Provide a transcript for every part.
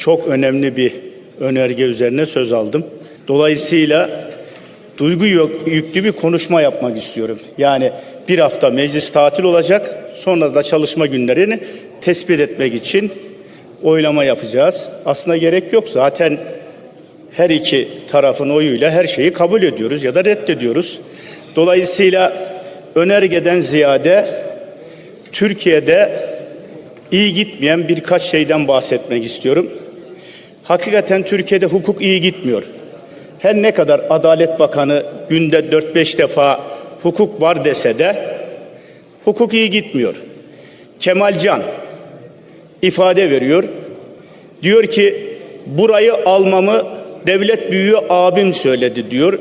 çok önemli bir önerge üzerine söz aldım. Dolayısıyla duygu yüklü bir konuşma yapmak istiyorum. Yani bir hafta meclis tatil olacak. Sonra da çalışma günlerini tespit etmek için oylama yapacağız. Aslında gerek yok. Zaten her iki tarafın oyuyla her şeyi kabul ediyoruz ya da reddediyoruz. Dolayısıyla önergeden ziyade Türkiye'de iyi gitmeyen birkaç şeyden bahsetmek istiyorum. Hakikaten Türkiye'de hukuk iyi gitmiyor. Her ne kadar Adalet Bakanı günde 4-5 defa hukuk var dese de hukuk iyi gitmiyor. Kemal Can ifade veriyor. Diyor ki burayı almamı devlet büyüğü abim söyledi diyor.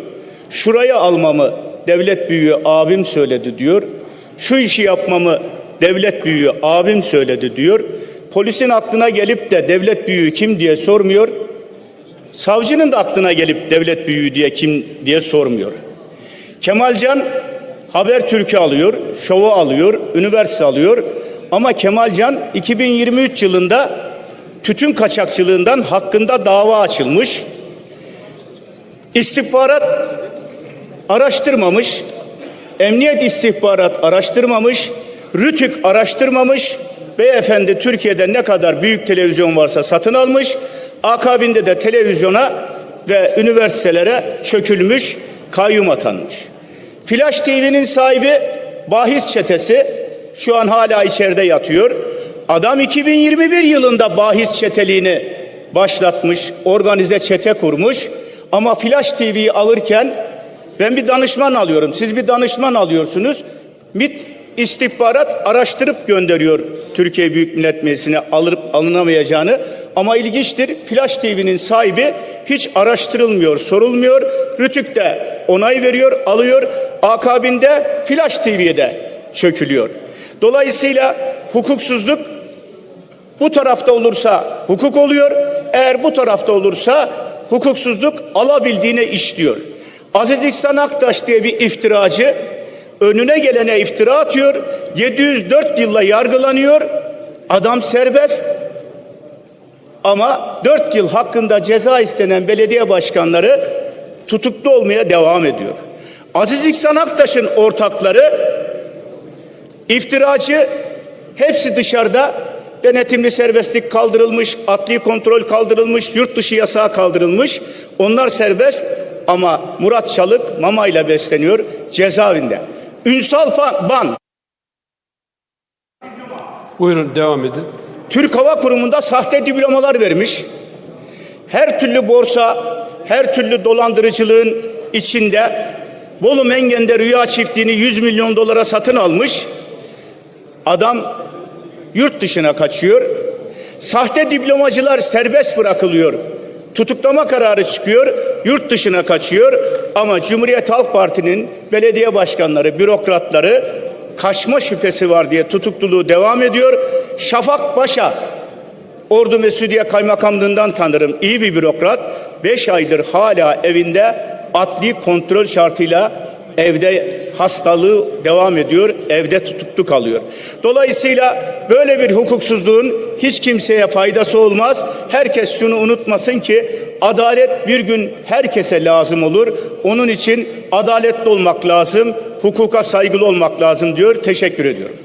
Şurayı almamı devlet büyüğü abim söyledi diyor. Şu işi yapmamı devlet büyüğü abim söyledi diyor. Polisin aklına gelip de devlet büyüğü kim diye sormuyor. Savcının da aklına gelip devlet büyüğü diye kim diye sormuyor. Kemalcan Habertürk'ü alıyor, şovu alıyor, üniversite alıyor. Ama Kemalcan 2023 yılında tütün kaçakçılığından hakkında dava açılmış. İstihbarat araştırmamış, emniyet istihbarat araştırmamış, rütük araştırmamış. Beyefendi Türkiye'de ne kadar büyük televizyon varsa satın almış. Akabinde de televizyona ve üniversitelere çökülmüş, kayyum atanmış. Flash TV'nin sahibi bahis çetesi şu an hala içeride yatıyor. Adam 2021 yılında bahis çeteliğini başlatmış, organize çete kurmuş. Ama Flash TV'yi alırken ben bir danışman alıyorum. Siz bir danışman alıyorsunuz. MİT istihbarat araştırıp gönderiyor Türkiye Büyük Millet Meclisi'ne alınıp alınamayacağını. Ama ilginçtir Flash TV'nin sahibi hiç araştırılmıyor, sorulmuyor. Rütük de onay veriyor, alıyor. Akabinde Flash TV'ye de çökülüyor. Dolayısıyla hukuksuzluk bu tarafta olursa hukuk oluyor. Eğer bu tarafta olursa hukuksuzluk alabildiğine işliyor. Aziz İhsan Aktaş diye bir iftiracı önüne gelene iftira atıyor. 704 yılla yargılanıyor. Adam serbest. Ama 4 yıl hakkında ceza istenen belediye başkanları tutuklu olmaya devam ediyor. Aziz İhsan Aktaş'ın ortakları iftiracı hepsi dışarıda denetimli serbestlik kaldırılmış, adli kontrol kaldırılmış, yurt dışı yasağı kaldırılmış. Onlar serbest ama Murat Çalık mama ile besleniyor cezaevinde. Ünsal Ban Buyurun devam edin. Türk Hava Kurumu'nda sahte diplomalar vermiş. Her türlü borsa, her türlü dolandırıcılığın içinde Bolu Mengen'de rüya çiftliğini 100 milyon dolara satın almış. Adam yurt dışına kaçıyor. Sahte diplomacılar serbest bırakılıyor. Tutuklama kararı çıkıyor, yurt dışına kaçıyor. Ama Cumhuriyet Halk Parti'nin belediye başkanları, bürokratları kaçma şüphesi var diye tutukluluğu devam ediyor. Şafak Başa, Ordu Mesudiye Kaymakamlığından tanırım. İyi bir bürokrat. Beş aydır hala evinde adli kontrol şartıyla evde hastalığı devam ediyor. Evde tutuklu kalıyor. Dolayısıyla böyle bir hukuksuzluğun hiç kimseye faydası olmaz. Herkes şunu unutmasın ki adalet bir gün herkese lazım olur. Onun için adaletli olmak lazım, hukuka saygılı olmak lazım diyor. Teşekkür ediyorum.